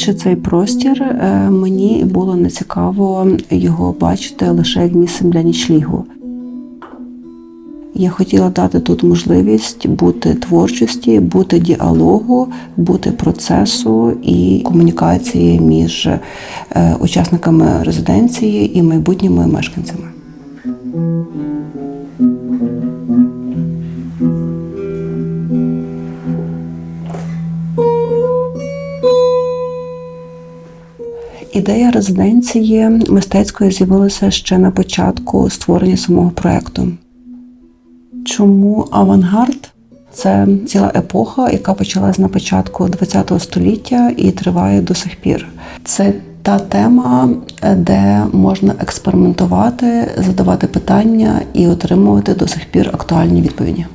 Проєктуючи цей простір, е, мені було нецікаво його бачити лише як місцем для нічлігу. Я хотіла дати тут можливість бути творчості, бути діалогу, бути процесу і комунікації між е, учасниками резиденції і майбутніми мешканцями. Ідея резиденції мистецької з'явилася ще на початку створення самого проекту. Чому авангард? Це ціла епоха, яка почалась на початку ХХ століття і триває до сих пір. Це та тема, де можна експериментувати, задавати питання і отримувати до сих пір актуальні відповіді.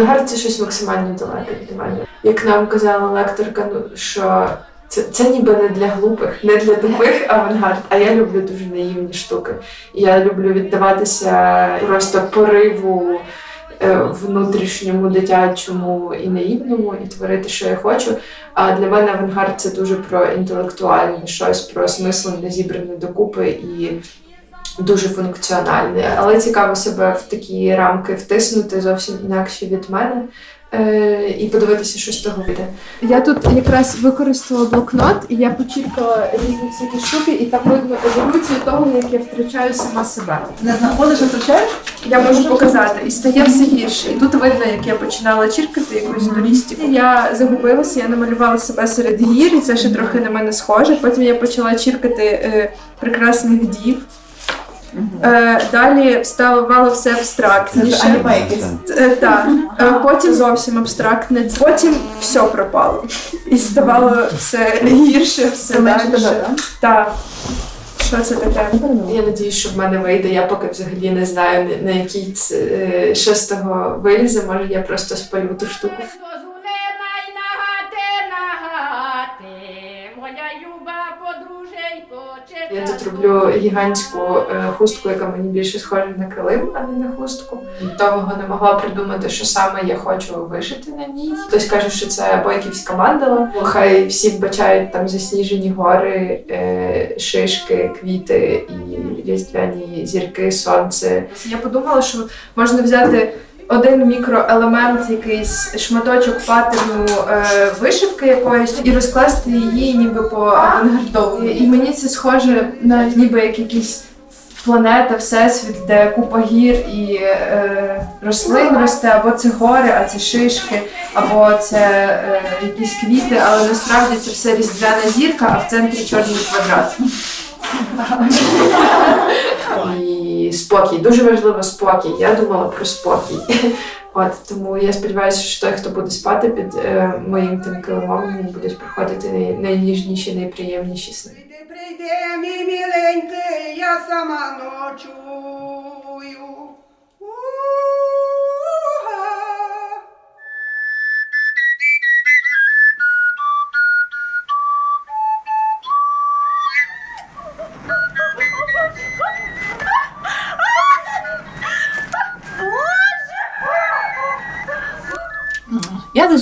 Авангард це щось максимально далеке для мене. Як нам казала лекторка, ну що це, це ніби не для глупих, не для тупих авангард, а я люблю дуже наївні штуки. Я люблю віддаватися просто пориву е, внутрішньому, дитячому і наївному, і творити, що я хочу. А для мене авангард це дуже про інтелектуальне щось, про смисленне, зібране докупи і дуже функціональне. Але цікаво себе в такі рамки втиснути зовсім інакше від мене. Е, і подивитися, що з того вийде. Я тут якраз використала блокнот, і я почерпала різні всякі штуки, і там видно еволюцію того, як я втрачаю сама себе. Не знаходиш, втрачаєш? Я можу показати, і стає все гірше. І тут видно, як я починала чіркати якусь дорістіку. Я загубилася, я намалювала себе серед гір, і це ще трохи на мене схоже. Потім я почала чіркати е, прекрасних дів. Е, далі вставало все абстрактніше. аніме якесь. Е, Так, Е, потім зовсім абстрактне, потім все пропало. І ставало все гірше, все менше далі. так? Що це таке? Я надіюсь, що в мене вийде. Я поки взагалі не знаю, на- якій це, е, що з того вилізе. Може, я просто спалю ту штуку. Я тут роблю гігантську е, хустку, яка мені більше схожа на килим, а не на хустку. Довго не могла придумати, що саме я хочу вишити на ній. Хтось каже, що це бойківська мандала. Хай всі вбачають там засніжені гори, е, шишки, квіти і різдвяні зірки, сонце. Я подумала, що можна взяти. Один мікроелемент, якийсь шматочок патерну е, вишивки якоїсь, і розкласти її ніби по авангардовому. І мені це схоже на ніби як якісь планета, всесвіт, де купа гір і е, рослин росте, або це гори, а це шишки, або це е, якісь квіти, але насправді це все різдвяна зірка, а в центрі чорний квадрат. Спокій. Дуже важливо спокій. Я думала про спокій. От тому я сподіваюся, що той, хто буде спати під е, моїм тим килимом, йому будуть приходити най, найніжніші, найприємніші сни. Прийди, прийди, мій міленький, я сама ночую.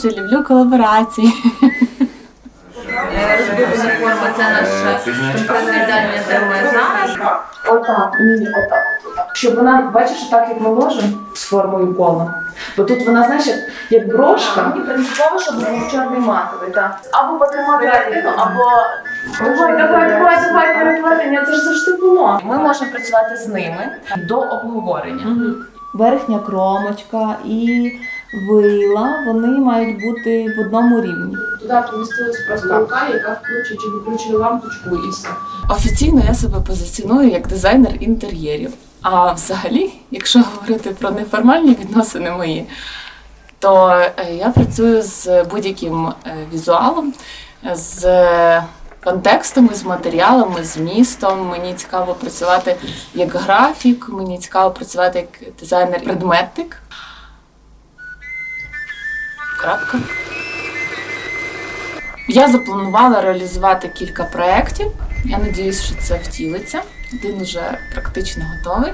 Дуже люблю колаборації. Розбивана форма це наше конкретне де ми зараз. Отак, ні, отак. Щоб вона, бачиш, так як ми ложимо з формою кола. Бо тут вона, знаєш, як, як брошка. Мені принципово, щоб був чорний матовий, так. Або потримати картину, або. Давай, давай, давай, давай, перетворення, це ж завжди було. Ми можемо працювати з ними до обговорення. Верхня кромочка і вила, вони мають бути в одному рівні. Туди помістилась просто рука, яка включить чи виключує лампочку і все. Офіційно я себе позиціоную як дизайнер інтер'єрів. А взагалі, якщо говорити про неформальні відносини мої, то е, я працюю з будь-яким е, візуалом, з контекстами, з матеріалами, з містом. Мені цікаво працювати як графік, мені цікаво працювати як дизайнер-предметник. Крапка. Я запланувала реалізувати кілька проєктів. Я надіюсь, що це втілиться. Один уже практично готовий,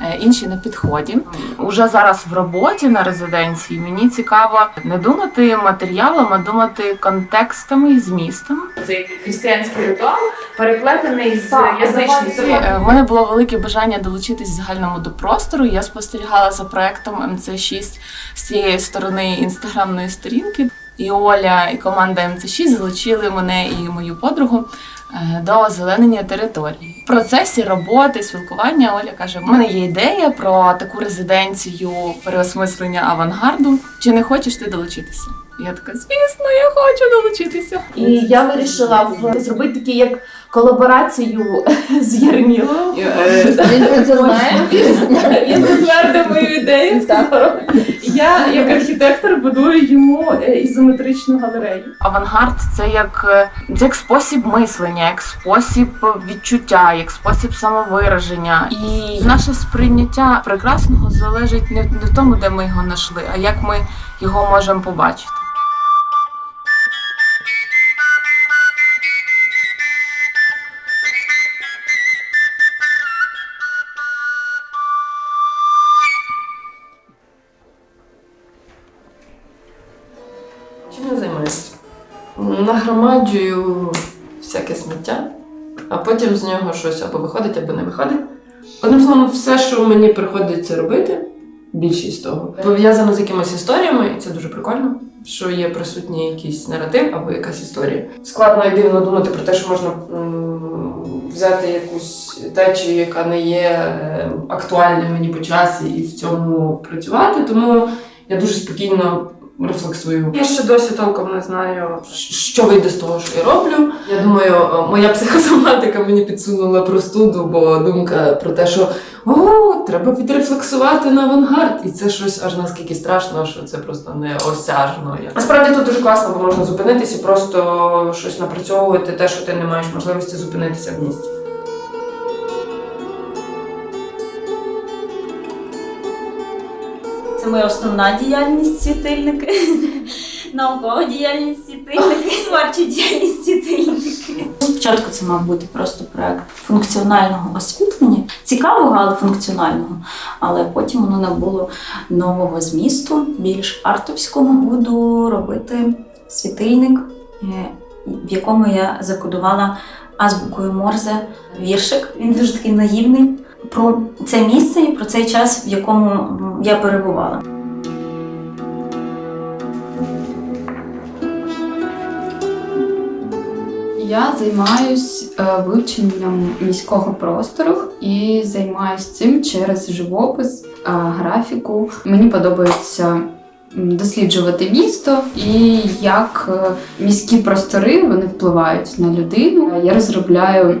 е, інші на підході. Уже зараз в роботі на резиденції мені цікаво не думати матеріалом, а думати контекстами і змістом. Це християнський ритуал, переплетений з язичництвом. Е, В мене було велике бажання долучитись загальному до простору. Я спостерігала за проектом МЦ6 з цієї сторони інстаграмної сторінки. І Оля, і команда МЦ6 залучили мене і мою подругу е, до озеленення території. В процесі роботи, спілкування Оля каже: в мене є ідея про таку резиденцію переосмислення авангарду. Чи не хочеш ти долучитися? Я така, звісно, я хочу долучитися. І я вирішила зробити такі як колаборацію з Єрмілою. Він про це знає. Він затвердив мою ідею. Я, як архітектор, будую йому е, ізометричну галерею. Авангард це як, е, це як спосіб мислення, як спосіб відчуття, як спосіб самовираження. І наше сприйняття прекрасного залежить не, не в тому, де ми його знайшли, а як ми його можемо побачити. Я займаюся? Нагромаджую всяке сміття, а потім з нього щось або виходить, або не виходить. Одним словом, все, що мені приходиться робити, більшість того, пов'язано з якимись історіями, і це дуже прикольно, що є присутній якийсь наратив або якась історія. Складно і дивно думати про те, що можна взяти якусь течію, яка не є е, актуальною мені по часі, і в цьому працювати. Тому я дуже спокійно рефлексую. Я ще досі толком не знаю, що вийде з того, що я роблю. Я думаю, моя психосоматика мені підсунула простуду, бо думка про те, що о, треба відрефлексувати на авангард, і це щось аж наскільки страшно, що це просто неосяжно. Я- Насправді тут дуже класно, бо можна зупинитися, і просто щось напрацьовувати, те, що ти не маєш можливості зупинитися в місті. Моя основна діяльність світильники, наукова діяльність світильники, творча діяльність світильники. Спочатку це мав бути просто проект функціонального освітлення, цікавого, але функціонального. Але потім воно набуло нового змісту, більш артовського. Буду робити світильник, е, в якому я закодувала азбукою Морзе віршик. Він дуже такий наївний про це місце і про цей час, в якому я перебувала. Я займаюсь е, вивченням міського простору і займаюсь цим через живопис, е, графіку. Мені подобається досліджувати місто і як е, міські простори вони впливають на людину. Я розробляю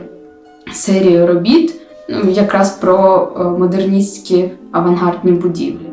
серію робіт якраз про е, модерністські авангардні будівлі.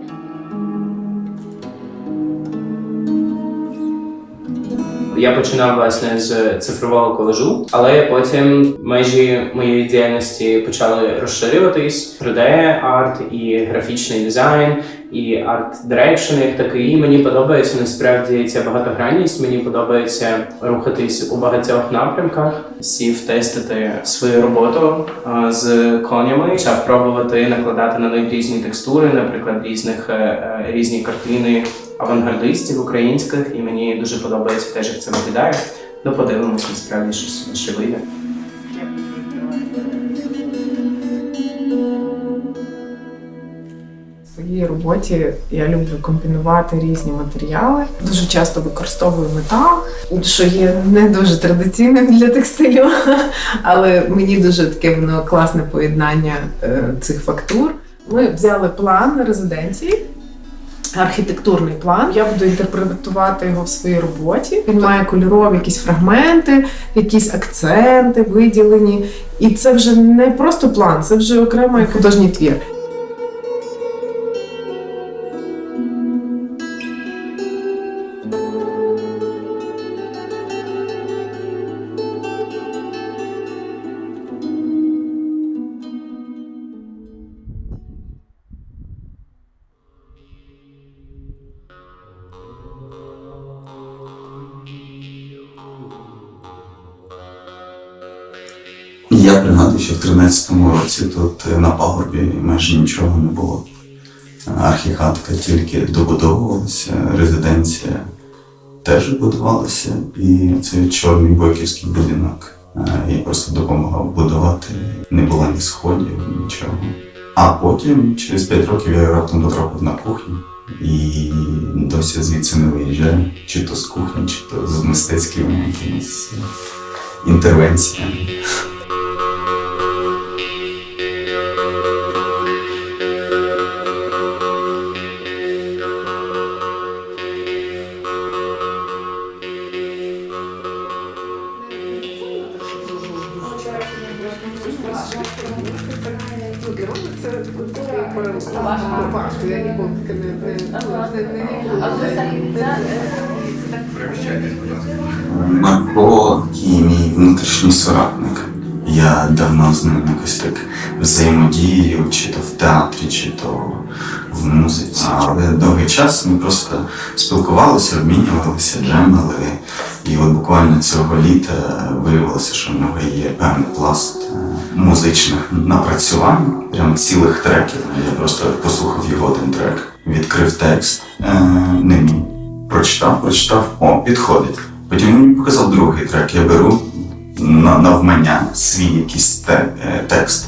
Я починав власне з цифрового колажу, але потім межі моєї діяльності почали розширюватись 3D арт і графічний дизайн, і арт дирекшн як такий. Мені подобається насправді ця багатогранність. Мені подобається рухатись у багатьох напрямках, сів тестити свою роботу з конями, почав пробувати накладати на них різні текстури, наприклад, різних е, е, різні картини авангардистів українських, і мені дуже подобається теж, як це виглядає. Ну, подивимось, насправді щось вийде. Своїй роботі я люблю комбінувати різні матеріали. Дуже часто використовую метал, що є не дуже традиційним для текстилю, але мені дуже таке воно класне поєднання е, цих фактур. Ми взяли план резиденції. Архітектурний план. Я буду інтерпретувати його в своїй роботі. Він має кольорові якісь фрагменти, якісь акценти виділені. І це вже не просто план, це вже окремий художній твір. Я пригадую, що в 13-му році тут е, на пагорбі майже нічого не було. Архіхатка тільки добудовувалася, резиденція теж будувалася, і цей чорний бойківський будинок. е, Я просто допомагав будувати. Не було ні сходів, нічого. А потім, через 5 років, я раптом потрапив на кухню і досі звідси не виїжджаю, чи то з кухні, чи то з мистецькими якимись інтервенціями. Внутрішній соратник. Я давно з ним якось так взаємодію, чи то в театрі, чи то в музиці. Але довгий час ми просто спілкувалися, обмінювалися, джемили. І от буквально цього літа виявилося, що в нього є певний пласт е, музичних напрацювань, прям цілих треків. Я просто послухав його один трек, відкрив текст, е, не мій. Прочитав, прочитав, о, підходить. Потім мені показав другий трек. Я беру навмання свій якийсь те, е, текст,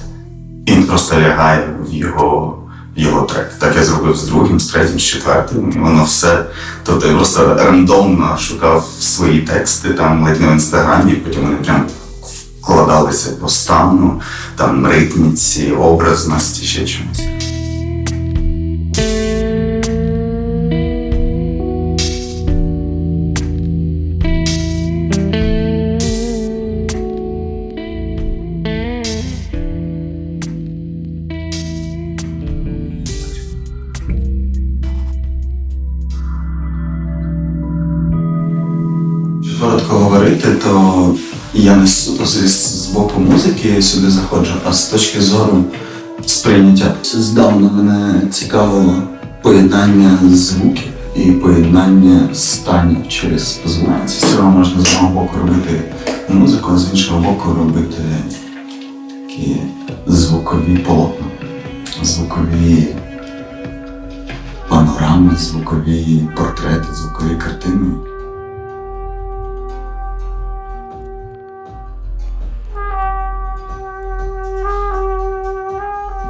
він просто лягає в його, в його трек. Так я зробив з другим, з третім, з четвертим, і воно все. Тобто я просто рандомно шукав свої тексти там ледь не в інстаграмі, потім вони прям вкладалися по стану, там ритміці, образності, ще чомусь. Музики сюди заходжу, а з точки зору сприйняття. Здавна мене цікавило поєднання звуків і поєднання станів через звук. З цього можна з одного боку робити музику, а з іншого боку робити такі звукові полотна, звукові панорами, звукові портрети, звукові картини.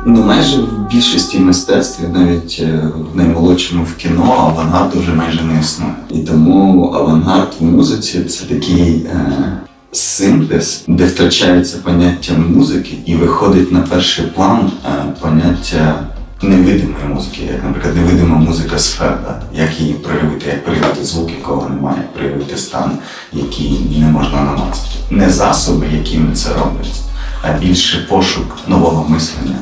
Ну, майже в більшості мистецтв, навіть е, в наймолодшому в кіно, авангард вже майже не існує. І тому авангард в музиці це такий е, синтез, де втрачається поняття музики і виходить на перший план е, поняття невидимої музики, як, наприклад, невидима музика сфер, як її проявити, як проявити звук, якого немає, як проявити стан, який не можна намацати. Не засоби, якими це робиться, а більше пошук нового мислення.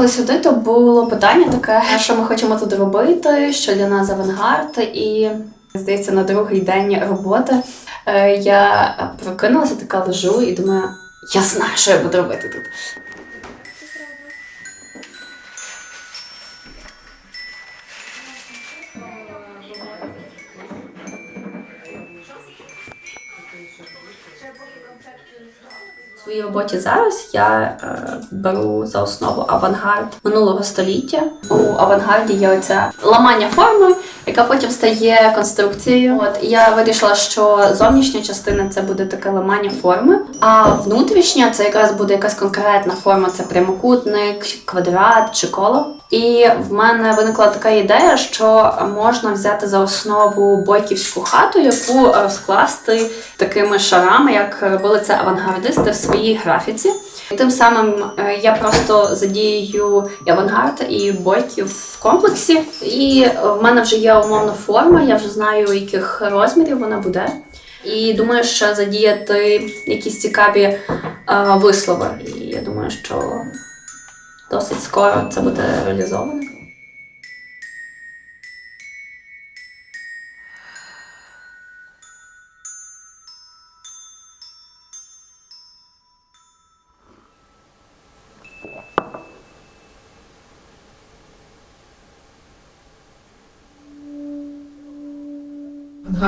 Приїхали сюди, то було питання таке, що ми хочемо тут робити, що для нас авангард. І здається, на другий день роботи е, я прокинулася, така лежу і думаю, я знаю, що я буду робити тут. Своїй роботі зараз я е, беру за основу авангард минулого століття. У авангарді є оця ламання форми, яка потім стає конструкцією. От я вирішила, що зовнішня частина це буде таке ламання форми, а внутрішня це якраз буде якась конкретна форма, це прямокутник, квадрат чи коло. І в мене виникла така ідея, що можна взяти за основу бойківську хату, яку розкласти такими шарами, як робили це авангардисти в своїй графіці. І Тим самим е, я просто задію і авангард і бойків в комплексі. І в мене вже є умовна форма, я вже знаю, яких розмірів вона буде. І думаю, що задіяти якісь цікаві е, вислови. І я думаю, що досить скоро це буде реалізовано.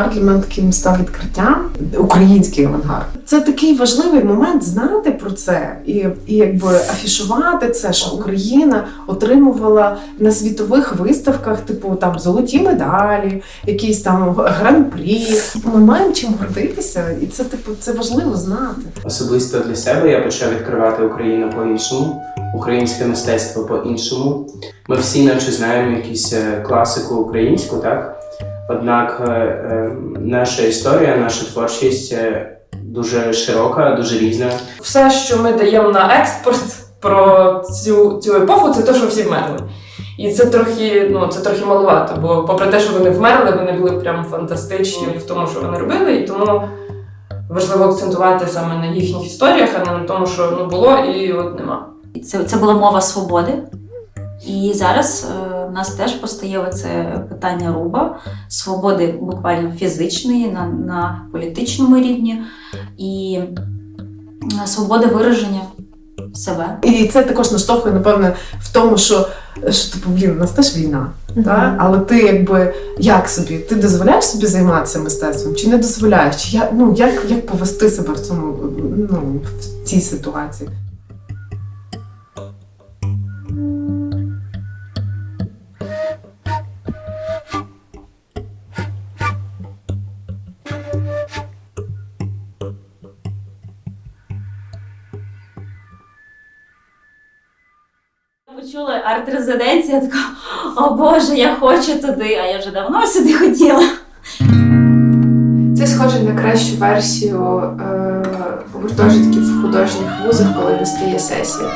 Авангард для мене став відкриттям. Український авангард. Це такий важливий момент знати про це і, і якби афішувати це, що Україна отримувала на світових виставках, типу там золоті медалі, якісь там гран-прі. Ми маємо чим гордитися, і це типу це важливо знати. Особисто для себе я почав відкривати Україну по-іншому, українське мистецтво по-іншому. Ми всі наче знаємо якусь е, класику українську, так? Однак е, е, наша історія, наша творчість е, дуже широка, дуже різна. Все, що ми даємо на експорт про цю, цю епоху, це те, що всі вмерли. І це трохи, ну, це трохи маловато, бо попри те, що вони вмерли, вони були прям фантастичні в тому, що вони робили, і тому важливо акцентувати саме на їхніх історіях, а не на тому, що ну, було і от нема. Це, це була мова свободи. І зараз в нас теж постає це питання руба, свободи буквально фізичної на, на політичному рівні і е, свободи вираження себе. І це також наштовхує, напевне, в тому, що, що типу, блін, у нас теж війна. Та? Але ти якби як собі? Ти дозволяєш собі займатися мистецтвом чи не дозволяєш? Я, ну, як, як повести себе в цьому ну, в цій ситуації? Арт-резиденція, така, о Боже, я хочу туди, а я вже давно сюди хотіла. Це схоже на кращу версію е, гуртожитків в художніх вузах, коли настає сесія.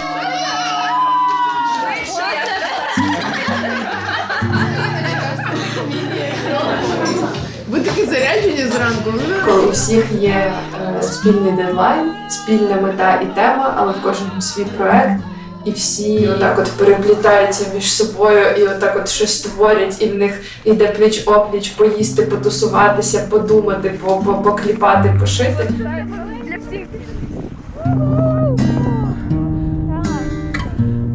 Ви такі заряджені зранку. Коли у всіх є е, спільний дедлайн, спільна мета і тема, але в кожному свій проект. І всі отак от переплітаються між собою і отак от щось творять, і в них йде пліч опліч поїсти, потусуватися, подумати, по- по- покліпати, пошити.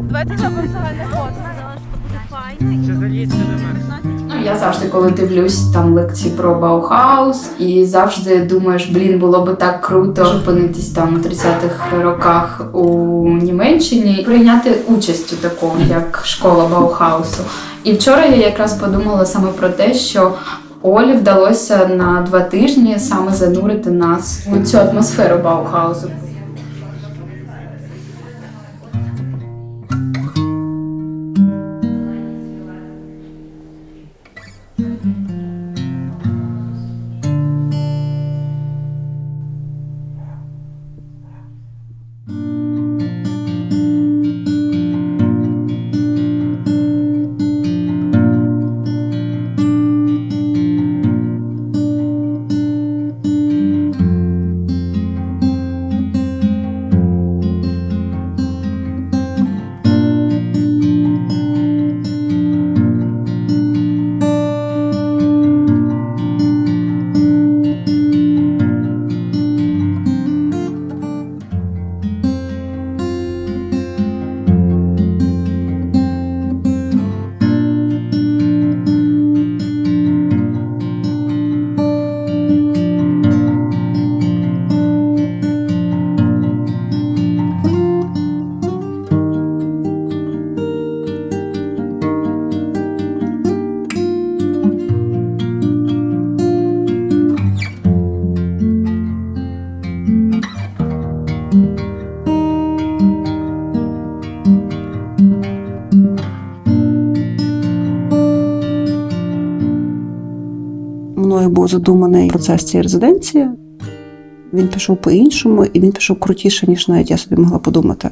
Давайте зробимо загальний до Ну, я завжди, коли дивлюсь там лекції про Баухаус, і завжди думаєш, блін, було би так круто опинитись там у 30-х роках у Німеччині, прийняти участь у такому, як школа Баухаусу. І вчора я якраз подумала саме про те, що Олі вдалося на два тижні саме занурити нас у цю атмосферу Баухаусу. Мною був задуманий процес цієї резиденції. Він пішов по-іншому, і він пішов крутіше, ніж навіть я собі могла подумати.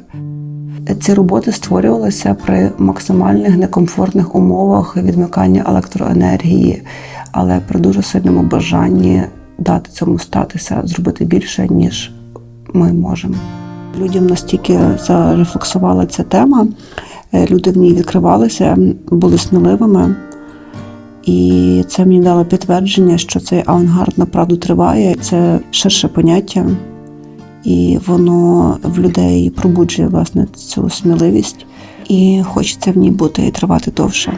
Ці роботи створювалися при максимальних некомфортних умовах відмикання електроенергії, але при дуже сильному бажанні дати цьому статися, зробити більше, ніж ми можемо. Людям настільки зарефлексувала ця тема, люди в ній відкривалися, були сміливими. І це мені дало підтвердження, що цей авангард направду триває. Це ширше поняття, і воно в людей пробуджує власне цю сміливість, і хочеться в ній бути і тривати довше.